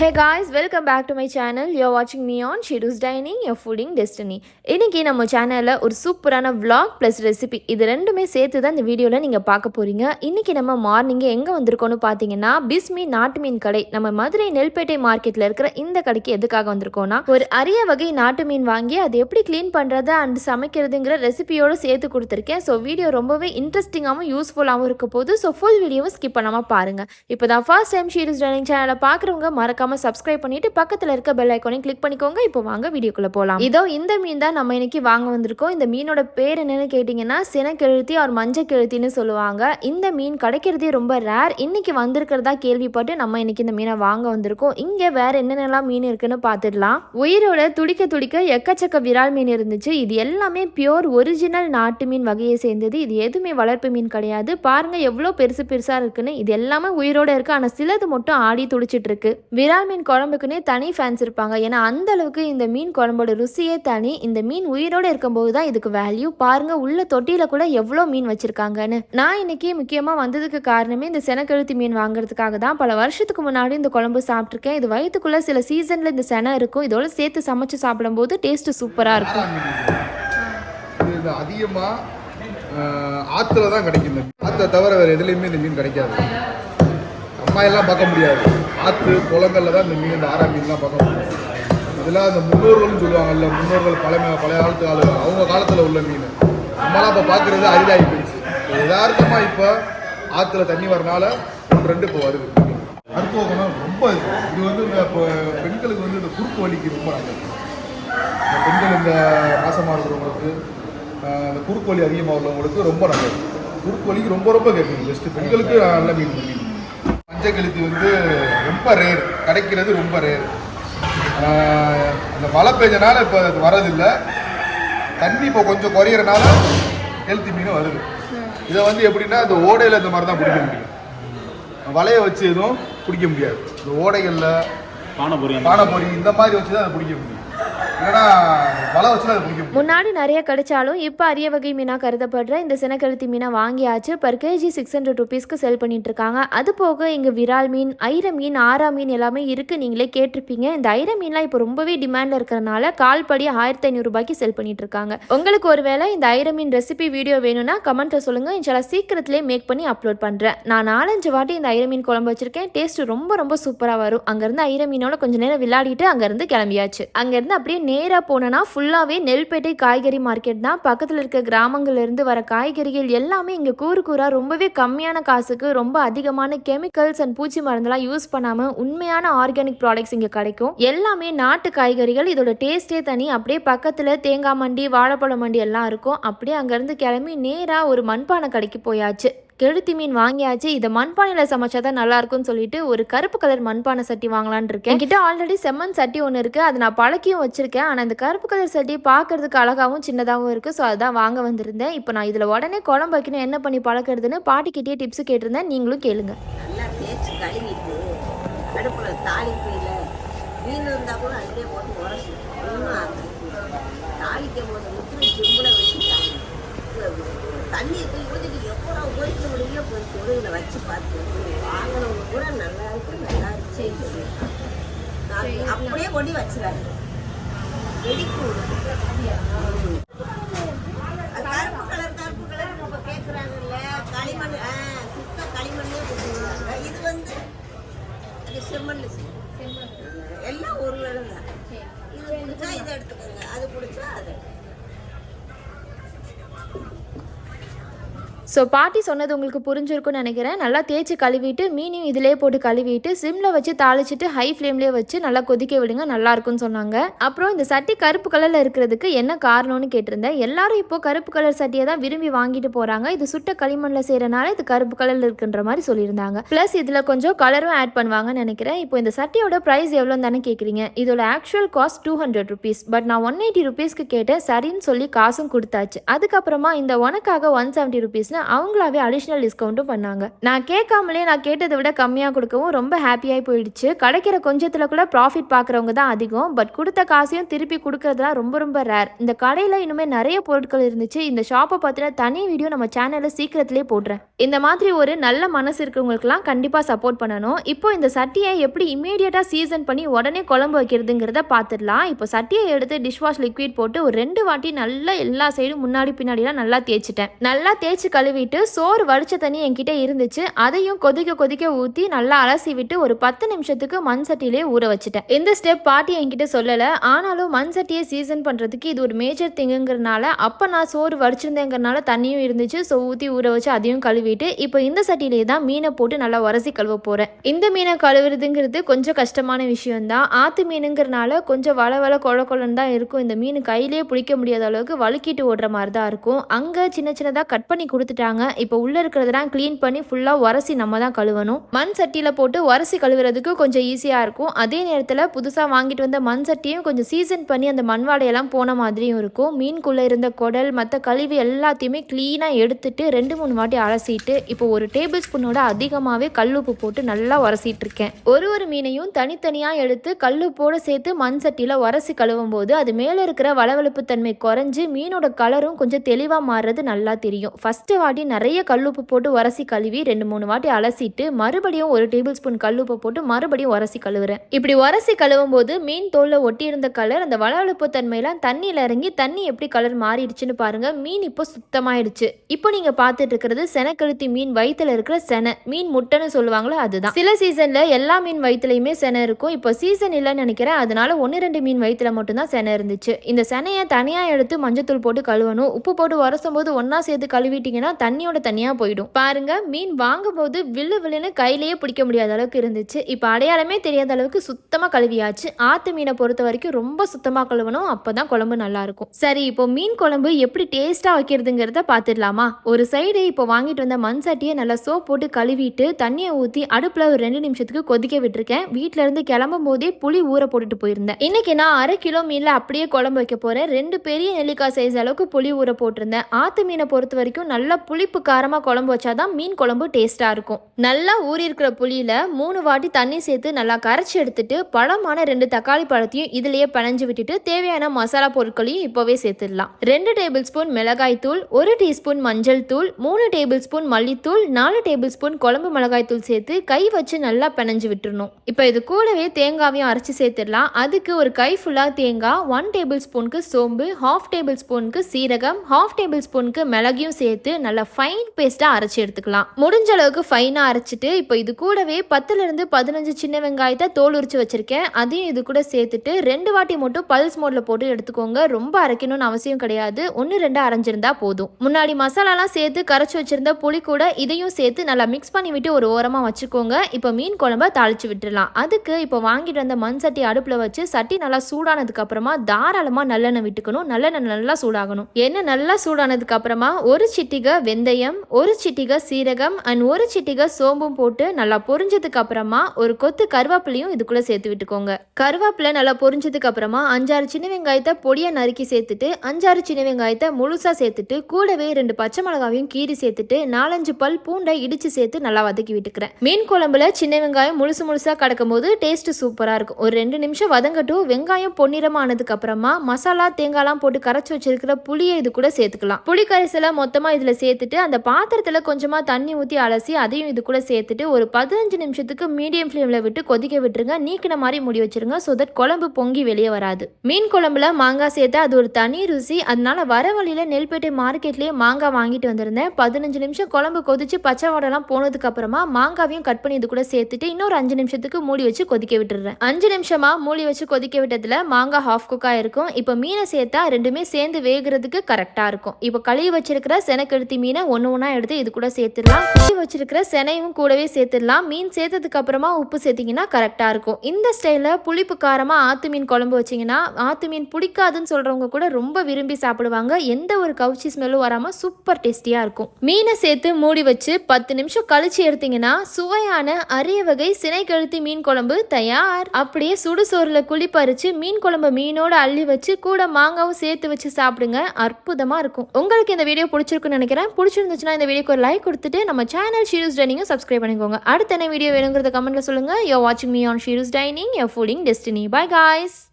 Hey guys welcome back to my channel you வாட்சிங் me on Shiru's dining yo fooding destiny இன்றைக்கி நம்ம சேனலில் ஒரு சூப்பரான விளாக் ப்ளஸ் ரெசிபி இது ரெண்டுமே சேர்த்து தான் இந்த வீடியோவில் நீங்கள் பார்க்க போகிறீங்க இன்னைக்கு நம்ம மார்னிங்கே எங்கே வந்திருக்கோம்னு பார்த்தீங்கன்னா பிஸ்மி நாட்டு மீன் கடை. நம்ம மதுரை நெல்பேட்டை மார்க்கெட்டில் இருக்கிற இந்த கடைக்கு எதுக்காக வந்திருக்கோம்னா ஒரு அரிய வகை நாட்டு மீன் வாங்கி அது எப்படி க்ளீன் பண்ணுறது அண்ட் சமைக்கிறதுங்கிற ரெசிபியோடு சேர்த்து கொடுத்துருக்கேன். ஸோ வீடியோ ரொம்பவே இன்ட்ரெஸ்டிங்காகவும் யூஸ்ஃபுல்லாகவும் இருக்க போது ஸோ ஃபுல் வீடியோவும் ஸ்கிப் பண்ணாமல் பாருங்கள் இப்போ தான் ஃபர்ஸ்ட் டைம் ஷீரிஸ் டைனிங் சேனலை பார்க்குறவங்க மறக்காம சப்ஸ்கிரைப் பண்ணிட்டு பக்கத்தில் இருக்க பெல் ஐக்கானையும் கிளிக் பண்ணிக்கோங்க. இப்போ வாங்க வீடியோக்குள்ள போகலாம் இதோ இந்த மீன் தான் நம்ம இன்னைக்கு வாங்க வந்திருக்கோம். இந்த மீனோட பேர் என்னன்னு கேட்டிங்கன்னா சினக்கெழுத்தி அவர் மஞ்சள் கெழுத்தின்னு சொல்லுவாங்க. இந்த மீன் கிடைக்கிறதே ரொம்ப ரேர் இன்னைக்கு வந்திருக்கிறதா கேள்விப்பட்டு நம்ம இன்னைக்கு இந்த மீனை வாங்க வந்திருக்கோம். இங்கே வேற என்னென்னலாம் மீன் இருக்குன்னு பார்த்துடலாம். உயிரோட துடிக்க துடிக்க எக்கச்சக்க விரால் மீன் இருந்துச்சு. இது எல்லாமே பியோர் ஒரிஜினல் நாட்டு மீன் வகையை சேர்ந்தது. இது எதுவுமே வளர்ப்பு மீன் கிடையாது. பாருங்க எவ்வளோ பெருசு பெருசா இருக்குன்னு. இது எல்லாமே உயிரோட இருக்கு. ஆனால் சிலது மட்டும் ஆடி துடிச்சிட்டு இருக்கு. விரால் மீன் குழம்புக்குன்னே தனி ஃபேன்ஸ் இருப்பாங்க. ஏன்னா அந்த அளவுக்கு இந்த மீன் குழம்போட ருசியே தனி. இந்த மீன் உயிரோடு இருக்கும்போது தான் இதுக்கு வேல்யூ பாருங்க உள்ள தொட்டியில கூட எவ்வளோ மீன் வச்சிருக்காங்கன்னு. நான் இன்னைக்கு முக்கியமா வந்ததுக்கு காரணமே இந்த செனக்கெழுத்தி மீன் வாங்குறதுக்காக தான் பல வருஷத்துக்கு முன்னாடி இந்த குழம்பு சாப்பிட்ருக்கேன் இது வயிற்றுக்குள்ள சில சீசன்ல இந்த செனை இருக்கும். இதோட சேர்த்து சமைச்சு சாப்பிடும்போது டேஸ்ட் சூப்பரா இருக்கும். அதிகமாக ஆற்றுல தான் கிடைக்கும் ஆற்றை தவிர வேறு எதுலேயுமே இந்த மீன் கிடைக்காது. அம்மா எல்லாம் பார்க்க முடியாது. ஆற்று குளங்களில் தான் இந்த மீன் இந்த ஆரா மீன்லாம் பார்க்க முடியும். இதெல்லாம் இந்த முன்னோர்கள்னு சொல்லுவாங்கல்ல முன்னோர்கள் பழமை பழைய காலத்து ஆளு அவங்க காலத்தில் உள்ள மீன். நம்மளாம் இப்போ பார்க்குறது அரிதாகி போயிடுச்சு. யதார்த்தமாக இப்போ ஆற்றுல தண்ணி வரனால ஒன்று ரெண்டு இப்போ வருது. மருத்துவ குணம் ரொம்ப இது. வந்து இந்த இப்போ பெண்களுக்கு வந்து இந்த குறுக்கு வலிக்கு ரொம்ப நல்லது. இந்த பெண்கள் இந்த மாசமாக இருக்கிறவங்களுக்கு இந்த குறுக்கு வலி அதிகமாக உள்ளவங்களுக்கு ரொம்ப நல்லது. குறுக்கு வலிக்கு ரொம்ப ரொம்ப கேட்குது பெஸ்ட்டு பெண்களுக்கு நல்ல மீன் பண்ணி மீன். மஞ்சள் கழுத்து வந்து ரொம்ப ரேர் கிடைக்கிறது ரொம்ப ரேர் அந்த மழை பெஞ்சனால இப்போ அது வரதில்லை தண்ணி இப்போ கொஞ்சம் குறையிறனால ஹெல்த்தி மீன் வருது. இதை வந்து எப்படின்னா இந்த ஓடையில் இந்த மாதிரி தான் பிடிக்க முடியும். வலையை வச்சு எதுவும் பிடிக்க முடியாது. இந்த ஓடைகளில் பானபுரி பானைப்பொறி இந்த மாதிரி வச்சு தான் அதை பிடிக்க முடியும். முன்னாடி நிறைய கிடைச்சாலும் இப்போ அரிய வகை மீனாக கருதப்படுற இந்த சினக்கழுத்தி மீனை வாங்கியாச்சு. பர் கேஜி சிக்ஸ் ஹண்ட்ரட் ருபீஸ்க்கு செல் பண்ணிட்டு இருக்காங்க. அது போக இங்கே விரால் மீன் ஐர மீன் ஆரா மீன் எல்லாமே இருக்குது நீங்களே கேட்டிருப்பீங்க. இந்த ஐர மீன்லாம் இப்போ ரொம்பவே டிமாண்ட்ல இருக்கிறனால கால் படி ஆயிரத்தி ஐநூறுரூபாய்க்கு செல் பண்ணிட்டு இருக்காங்க. உங்களுக்கு ஒருவேளை இந்த ஐர மீன் ரெசிபி வீடியோ வேணும்னா கமெண்ட்டில் சொல்லுங்கள் இன்ஷாலா சீக்கிரத்திலே மேக் பண்ணி அப்லோட் பண்ணுறேன் நான் நாலஞ்சு வாட்டி இந்த ஐர மீன் குழம்பு வச்சிருக்கேன். டேஸ்ட் ரொம்ப ரொம்ப சூப்பராக வரும். அங்கேருந்து ஐர மீனோட கொஞ்ச நேரம் விளையாடிட்டு அங்கேருந்து கிளம்பியாச்சு. அங்கேருந்து அப்படியே நேராக போனோன்னா ஃபுல்லாகவே நெல்பேட்டை காய்கறி மார்க்கெட் தான். பக்கத்தில் இருக்க கிராமங்கள்லேருந்து வர காய்கறிகள் எல்லாமே இங்கே கூறு கூறாக ரொம்பவே கம்மியான காசுக்கு ரொம்ப அதிகமான கெமிக்கல்ஸ் அண்ட் பூச்சி மருந்தெல்லாம் யூஸ் பண்ணாமல் உண்மையான ஆர்கானிக் ப்ராடக்ட்ஸ் இங்கே கிடைக்கும். எல்லாமே நாட்டு காய்கறிகள் இதோட டேஸ்ட்டே தனி. அப்படியே பக்கத்தில் தேங்காய் மண்டி வாழைப்பழம் மண்டி எல்லாம் இருக்கும். அப்படியே அங்கேருந்து கிளம்பி நேராக ஒரு மண்பானை கடைக்கு போயாச்சு. கெழுத்தி மீன் வாங்கியாச்சு. இதை மண்பானையில் சமைச்சா தான் நல்லாயிருக்கும்னு சொல்லிட்டு ஒரு கருப்பு கலர் மண்பானை சட்டி வாங்கலாம்னு இருக்கேன். என்கிட்ட ஆல்ரெடி செம்மண் சட்டி ஒன்று இருக்குது அதை நான் பழக்கியும் வச்சுருக்கேன். ஆனால் இந்த கருப்பு கலர் சட்டி பார்க்கறதுக்கு அழகாகவும் சின்னதாகவும் இருக்குது ஸோ அதுதான் வாங்க வந்திருந்தேன். இப்போ நான் இதில் உடனே குழம்பு வைக்கணும். என்ன பண்ணி பழக்கிறதுன்னு பாட்டிக்கிட்டே டிப்ஸ் கேட்டிருந்தேன். நீங்களும் கேளுங்க. நல்லா தேய்ச்சி கழுவிட்டு அடுப்பில் மீன் இருந்தால் கூட அதிலே போட்டு உரசி. ஒன்றும் தாளிக்கும் போது வச்சு பார்த்து வாங்கினவங்க கூட நல்லா இருக்கு நல்லா இருந்துச்சு நான் அப்படியே கொண்டு வச்சுறாங்க வெடிக்கும் கருப்பு கலர் கருப்பு கலர் இப்போ கேட்குறாங்கல்ல களிமண் ஆ சுத்த களிமண்ணே கொடுத்துருவாங்க இது வந்து அது செம்மண் எல்லாம் ஒரு வேலை தான் இது பிடிச்சா இதை எடுத்துக்கோங்க. அது பிடிச்சா அதை ஸோ பாட்டி சொன்னது உங்களுக்கு புரிஞ்சிருக்கும்னு நினைக்கிறேன். நல்லா தேய்ச்சி கழுவிட்டு மீனையும் இதிலே போட்டு கழுவிட்டு சிம்மில் வச்சு தாளிச்சிட்டு ஹை ஃப்ளேம்லேயே வச்சு நல்லா கொதிக்க விடுங்க நல்லா இருக்கும்னு சொன்னாங்க. அப்புறம் இந்த சட்டி கருப்பு கலரில் இருக்கிறதுக்கு என்ன காரணம்னு கேட்டிருந்தேன். எல்லாரும் இப்போ கருப்பு கலர் சட்டியை தான் விரும்பி வாங்கிட்டு போகிறாங்க இது சுட்ட களிமண்ணில் செய்கிறனால இது கருப்பு கலரில் இருக்குன்ற மாதிரி சொல்லியிருந்தாங்க. ப்ளஸ் இதில் கொஞ்சம் கலரும் ஆட் பண்ணுவாங்கன்னு நினைக்கிறேன். இப்போ இந்த சட்டியோட ப்ரைஸ் எவ்வளோன்னு தானே கேட்குறீங்க இதோட actual cost two hundred rupees but நான் ஒன் எயிட்டி ருபீஸ்க்கு கேட்டேன். சரின்னு சொல்லி காசும் கொடுத்தாச்சு. அதுக்கப்புறமா இந்த உனக்காக ஒன் செவன்ட்டி ருபீஸ்னு இருந்துச்சுன்னு அவங்களாவே அடிஷ்னல் டிஸ்கவுண்ட்டும் பண்ணாங்க. நான் கேட்காமலே நான் கேட்டதை விட கம்மியாக கொடுக்கவும் ரொம்ப ஹாப்பியாகி போயிடுச்சு. கிடைக்கிற கொஞ்சத்தில் கூட ப்ராஃபிட் பார்க்குறவங்க தான் அதிகம். பட் கொடுத்த காசையும் திருப்பி கொடுக்கறதுலாம் ரொம்ப ரொம்ப ரேர் இந்த கடையில் இன்னுமே நிறைய பொருட்கள் இருந்துச்சு. இந்த ஷாப்பை பற்றின தனி வீடியோ நம்ம சேனலில் சீக்கிரத்திலே போடுறேன். இந்த மாதிரி ஒரு நல்ல மனசு இருக்கிறவங்களுக்குலாம் கண்டிப்பாக சப்போர்ட் பண்ணணும். இப்போ இந்த சட்டியை எப்படி இமீடியட்டாக சீசன் பண்ணி உடனே குழம்பு வைக்கிறதுங்கிறத பார்த்துடலாம் இப்போ சட்டியை எடுத்து டிஷ் வாஷ் லிக்விட் போட்டு ஒரு ரெண்டு வாட்டி நல்லா எல்லா சைடும் முன்னாடி பின்னாடிலாம் நல்லா தேய்ச்சிட்டேன். நல்லா தேய்ச்சி கழுவிட்டு சோறு வடித்த தண்ணி என்கிட்ட இருந்துச்சு. அதையும் கொதிக்க கொதிக்க ஊற்றி நல்லா அலசி விட்டு ஒரு பத்து நிமிஷத்துக்கு மண் சட்டியிலே ஊற வச்சுட்டேன். இந்த ஸ்டெப் பாட்டி என்கிட்ட சொல்லலை. ஆனாலும் மண் சட்டியை சீசன் பண்ணுறதுக்கு இது ஒரு மேஜர் திங்குங்கிறனால அப்போ நான் சோறு வடிச்சிருந்தேங்கிறனால தண்ணியும் இருந்துச்சு. ஸோ ஊற்றி ஊற வச்சு அதையும் கழுவிட்டு இப்போ இந்த சட்டியிலே தான் மீனை போட்டு நல்லா உரசி கழுவ போகிறேன் இந்த மீனை கழுவுறதுங்கிறது கொஞ்சம் கஷ்டமான விஷயம்தான். ஆற்று மீனுங்கிறனால கொஞ்சம் வள வள கொழ கொழன்னு தான் இருக்கும். இந்த மீன் கையிலே பிடிக்க முடியாத அளவுக்கு வழுக்கிட்டு ஓடுற மாதிரி தான் இருக்கும். அங்கே சின்ன சின்னதாக கட் பண்ணி கொடுத்துட்டு கொடுத்துட்டாங்க இப்போ உள்ளே இருக்கிறதெல்லாம் க்ளீன் பண்ணி ஃபுல்லாக உரசி நம்ம தான் கழுவணும். மண் சட்டியில் போட்டு உரசி கழுவுறதுக்கு கொஞ்சம் ஈஸியாக இருக்கும். அதே நேரத்தில் புதுசாக வாங்கிட்டு வந்த மண் சட்டியும் கொஞ்சம் சீசன் பண்ணி அந்த மண்வாடையெல்லாம் போன மாதிரியும் இருக்கும். மீனுக்குள்ளே இருந்த குடல் மற்ற கழிவு எல்லாத்தையுமே க்ளீனாக எடுத்துட்டு ரெண்டு மூணு வாட்டி அலசிட்டு இப்போ ஒரு டேபிள் ஸ்பூனோட அதிகமாகவே கல்லுப்பு போட்டு நல்லா உரசிட்டு இருக்கேன். ஒரு ஒரு மீனையும் தனித்தனியாக எடுத்து கல்லுப்போட சேர்த்து மண் சட்டியில் உரசி கழுவும் போது அது மேலே இருக்கிற வளவளப்பு தன்மை குறைஞ்சு மீனோட கலரும் கொஞ்சம் தெளிவாக மாறுறது நல்லா தெரியும். ஃபஸ்ட்டு வாட்டி நிறைய கல்லுப்பு போட்டு உரசி கழுவி ரெண்டு மூணு வாட்டி அலசிட்டு மறுபடியும் ஒரு டேபிள் ஸ்பூன் கல்லுப்பு போட்டு மறுபடியும் உரசி கழுவுறேன். இப்படி உரசி கழுவும் போது மீன் தோலில் ஒட்டி இருந்த கலர் அந்த வளவளப்பு தன்மையெல்லாம் தண்ணியில் இறங்கி தண்ணி எப்படி கலர் மாறிடுச்சுன்னு பாருங்க. மீன் இப்போ சுத்தமாயிடுச்சு. இப்போ நீங்க பார்த்துட்டு இருக்கிறது செனக்கழுத்தி மீன் வயிற்றுல இருக்கிற செனை. மீன் முட்டைன்னு சொல்லுவாங்களோ அதுதான். சில சீசன்ல எல்லா மீன் வயிற்றுலையுமே செனை இருக்கும். இப்போ சீசன் இல்லைன்னு நினைக்கிறேன். அதனால ஒன்று ரெண்டு மீன் வயிற்றுல மட்டும்தான் செனை இருந்துச்சு. இந்த செனையை தனியா எடுத்து மஞ்சத்தூள் போட்டு கழுவணும். உப்பு போட்டு உரசும் போது ஒன்னா சேர்த்து கழுவிட்டீங்கன்னா தண்ணியோட தண்ணியாக போயிடும். பாருங்க மீன் வாங்கும் போது வில்லு வில்லுன்னு கையிலேயே பிடிக்க முடியாத அளவுக்கு இருந்துச்சு. இப்போ அடையாளமே தெரியாத அளவுக்கு சுத்தமாக கழுவியாச்சு. ஆத்து மீனை பொறுத்த வரைக்கும் ரொம்ப சுத்தமாக கழுவணும் அப்பதான் குழம்பு நல்லா இருக்கும். சரி இப்போ மீன் குழம்பு எப்படி டேஸ்ட்டாக வைக்கிறதுங்கிறத பார்த்துடலாமா ஒரு சைடு இப்போ வாங்கிட்டு வந்த மண் சட்டியை நல்லா சோப் போட்டு கழுவிட்டு தண்ணியை ஊற்றி அடுப்பில் ஒரு ரெண்டு நிமிஷத்துக்கு கொதிக்க விட்டுருக்கேன். வீட்டில இருந்து கிளம்பும் போதே புளி ஊற போட்டுட்டு போயிருந்தேன். இன்னைக்கு நான் அரை கிலோ மீனில் அப்படியே குழம்பு வைக்க போறேன். ரெண்டு பெரிய நெல்லிக்காய் சைஸ் அளவுக்கு புளி ஊற போட்டிருந்தேன். ஆத்து மீனை பொறுத்த வரைக்கும் நல்லா புளிப்பு காரமாக குழம்பு வச்சாதான் மீன் குழம்பு டேஸ்ட்டாக இருக்கும். நல்லா ஊறி இருக்கிற மூணு வாட்டி தண்ணி சேர்த்து நல்லா கரைச்சி எடுத்துட்டு பழமான ரெண்டு தக்காளி பழத்தையும் இதுலேயே பிணைஞ்சு விட்டுட்டு தேவையான மசாலா பொருட்களையும் இப்போவே சேர்த்துடலாம். ரெண்டு டேபிள் ஸ்பூன் மிளகாய் தூள் ஒரு டீஸ்பூன் மஞ்சள் தூள் மூணு டேபிள் ஸ்பூன் மல்லித்தூள் நாலு டேபிள் ஸ்பூன் குழம்பு மிளகாய் தூள் சேர்த்து கை வச்சு நல்லா பிணைஞ்சு விட்டுருணும் இப்போ இது கூடவே தேங்காவையும் அரைச்சி சேர்த்துடலாம். அதுக்கு ஒரு கை ஃபுல்லாக தேங்காய் ஒன் டேபிள் ஸ்பூனுக்கு சோம்பு ஹாஃப் டேபிள் ஸ்பூனுக்கு சீரகம் ஹாஃப் டேபிள் ஸ்பூனுக்கு மிளகையும் சேர்த்து நல்லா ஃபைன் பேஸ்ட்டாக அரைச்சி எடுத்துக்கலாம். முடிஞ்ச அளவுக்கு ஃபைனாக அரைச்சிட்டு இப்போ இது கூடவே பத்துலேருந்து பதினஞ்சு சின்ன வெங்காயத்தை தோல் உரிச்சு வச்சுருக்கேன். அதையும் இது கூட சேர்த்துட்டு ரெண்டு வாட்டி மட்டும் பல்ஸ் மோட்டில் போட்டு எடுத்துக்கோங்க. ரொம்ப அரைக்கணும்னு அவசியம் கிடையாது. ஒன்று ரெண்டு அரைஞ்சிருந்தா போதும். முன்னாடி மசாலாலாம் சேர்த்து கரைச்சி வச்சிருந்த புளி கூட இதையும் சேர்த்து நல்லா மிக்ஸ் பண்ணி விட்டு ஒரு ஓரமாக வச்சுக்கோங்க. இப்போ மீன் குழம்ப தாளிச்சு விட்டுடலாம் அதுக்கு இப்போ வாங்கிட்டு வந்த மண் சட்டி அடுப்பில் வச்சு சட்டி நல்லா சூடானதுக்கு அப்புறமா தாராளமாக நல்லெண்ணெய் விட்டுக்கணும். நல்லெண்ணெய் நல்லா சூடாகணும். எண்ணெய் நல்லா சூடானதுக்கு அப்புறமா ஒரு சிட்டிகை வெந்தயம் ஒரு சிட்டிகை சீரகம் அண்ட் ஒரு சிட்டிகை சோம்பும் போட்டு நல்லா பொரிஞ்சதுக்கு அப்புறமா ஒரு கொத்து கருவேப்பிலையும் இதுக்குள்ள சேர்த்து விட்டுக்கோங்க. கருவேப்பிலை நல்லா பொரிஞ்சதுக்கு அப்புறமா அஞ்சாறு சின்ன வெங்காயத்தை பொடியை நறுக்கி சேர்த்துட்டு அஞ்சாறு சின்ன வெங்காயத்தை முழுசா சேர்த்துட்டு கூடவே ரெண்டு பச்சை மிளகாவையும் கீறி சேர்த்துட்டு நாலஞ்சு பல் பூண்டை இடிச்சு சேர்த்து நல்லா வதக்கி விட்டுக்கிறேன். மீன் குழம்புல சின்ன வெங்காயம் முழுசு முழுசா கிடக்கும் போது டேஸ்ட் சூப்பரா இருக்கும். ஒரு ரெண்டு நிமிஷம் வதங்கட்டும் வெங்காயம் பொன்னிறமானதுக்கு அப்புறமா மசாலா தேங்காய்லாம் போட்டு கரைச்சி வச்சிருக்கிற புளியை இது கூட சேர்த்துக்கலாம். புளி கரைசலை மொத்தமா இதுல சேர்த்துட்டு அந்த பாத்திரத்தில் கொஞ்சமாக தண்ணி ஊற்றி அலசி அதையும் இது கூட சேர்த்துட்டு ஒரு பதினஞ்சு நிமிஷத்துக்கு மீடியம் ஃப்ளேமில் விட்டு கொதிக்க விட்டுருங்க. நீக்கின மாதிரி மூடி வச்சிருங்க. ஸோ தட் குழம்பு பொங்கி வெளியே வராது. மீன் குழம்புல மாங்காய் சேர்த்தா அது ஒரு தனி ருசி. அதனால வர வழியில் நெல்பேட்டை மார்க்கெட்லேயே மாங்காய் வாங்கிட்டு வந்திருந்தேன். பதினஞ்சு நிமிஷம் குழம்பு கொதிச்சு பச்சை வடைலாம் போனதுக்கு அப்புறமா மாங்காவையும் கட் பண்ணி இது கூட சேர்த்துட்டு இன்னொரு அஞ்சு நிமிஷத்துக்கு மூடி வச்சு கொதிக்க விட்டுறேன் அஞ்சு நிமிஷமா மூடி வச்சு கொதிக்க விட்டதுல மாங்காய் ஹாஃப் குக்காக இருக்கும். இப்போ மீனை சேர்த்தா ரெண்டுமே சேர்ந்து வேகிறதுக்கு கரெக்டாக இருக்கும். இப்போ கழுவி வச்சிருக்கிற செனக்கெடுத்தி மீனை ஒன்று ஒன்றா எடுத்து இது கூட சேர்த்துடலாம். கழுவி வச்சிருக்கிற செனையும் கூடவே சேர்த்துடலாம். மீன் சேர்த்ததுக்கு அப்புறமா உப்பு சேர்த்தீங்கன்னா கரெக்டாக இருக்கும். இந்த ஸ்டைலில் புளிப்பு காரமாக ஆத்து மீன் குழம்பு வச்சிங்கன்னா ஆத்து மீன் பிடிக்காதுன்னு சொல்கிறவங்க கூட ரொம்ப விரும்பி சாப்பிடுவாங்க. எந்த ஒரு கவுச்சி ஸ்மெல்லும் வராமல் சூப்பர் டேஸ்டியாக இருக்கும். மீனை சேர்த்து மூடி வச்சு பத்து நிமிஷம் கழிச்சு எடுத்தீங்கன்னா சுவையான அரிய வகை சினை கழுத்தி மீன் குழம்பு தயார். அப்படியே சுடுசோறில் குழி பறித்து மீன் குழம்பு மீனோட அள்ளி வச்சு கூட மாங்காவும் சேர்த்து வச்சு சாப்பிடுங்க. அற்புதமாக இருக்கும். உங்களுக்கு இந்த வீடியோ பிடிச்சிருக்குன்னு நினைக்கிறேன். நினைக்கிறேன் பிடிச்சிருந்துச்சுன்னா இந்த வீடியோக்கு ஒரு லைக் கொடுத்துட்டு நம்ம சேனல் ஷீரூஸ் டைனிங்கும் சப்ஸ்கிரைப் பண்ணிக்கோங்க. அடுத்த என்ன வீடியோ வேணுங்கிறத கமெண்ட்டில் சொல்லுங்கள் யோ வாட்சிங் me on Shiru's dining yo filling destiny bye guys